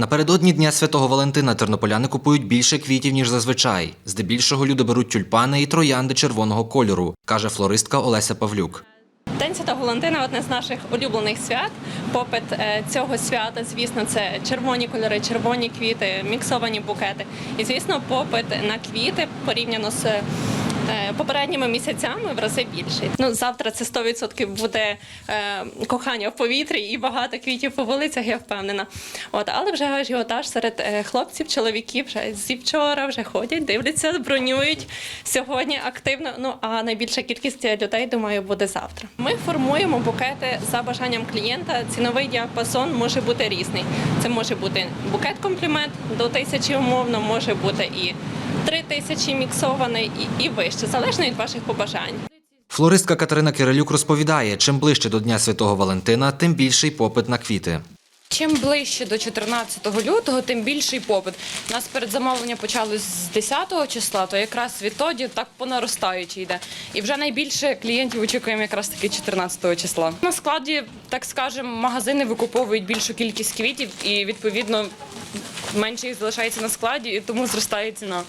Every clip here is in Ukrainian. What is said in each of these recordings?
Напередодні Дня Святого Валентина тернополяни купують більше квітів, ніж зазвичай. Здебільшого люди беруть тюльпани і троянди червоного кольору, каже флористка Олеся Павлюк. День Святого Валентина одне з наших улюблених свят. Попит е, цього свята, звісно, це червоні кольори, червоні квіти, міксовані букети. І звісно, попит на квіти порівняно з попередніми місяцями в рази більший. Ну завтра це 100% буде е, кохання в повітрі і багато квітів по вулицях, я впевнена. От, але вже ажіотаж серед е, хлопців, чоловіків вже зі вчора вже ходять, дивляться, бронюють сьогодні активно. Ну а найбільша кількість людей, думаю, буде завтра. Ми формуємо букети за бажанням клієнта. Ціновий діапазон може бути різний. Це може бути букет комплімент до тисячі умовно, може бути і три тисячі міксований, і, і вище, залежно від ваших побажань. Флористка Катерина Кирилюк розповідає, чим ближче до Дня Святого Валентина, тим більший попит на квіти. Чим ближче до 14 лютого, тим більший попит. У нас передзамовлення почали з 10 числа, то якраз відтоді так по наростаючій йде. І вже найбільше клієнтів очікуємо якраз таки 14 числа. На складі, так скажемо, магазини викуповують більшу кількість квітів і відповідно менше їх залишається на складі, і тому зростає ціна.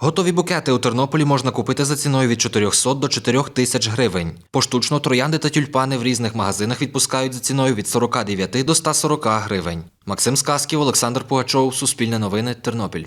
Готові букети у Тернополі можна купити за ціною від 400 до 4 тисяч гривень. Поштучно троянди та тюльпани в різних магазинах відпускають за ціною від 49 до 140 гривень. Максим Сказків, Олександр Пугачов, Суспільне новини, Тернопіль.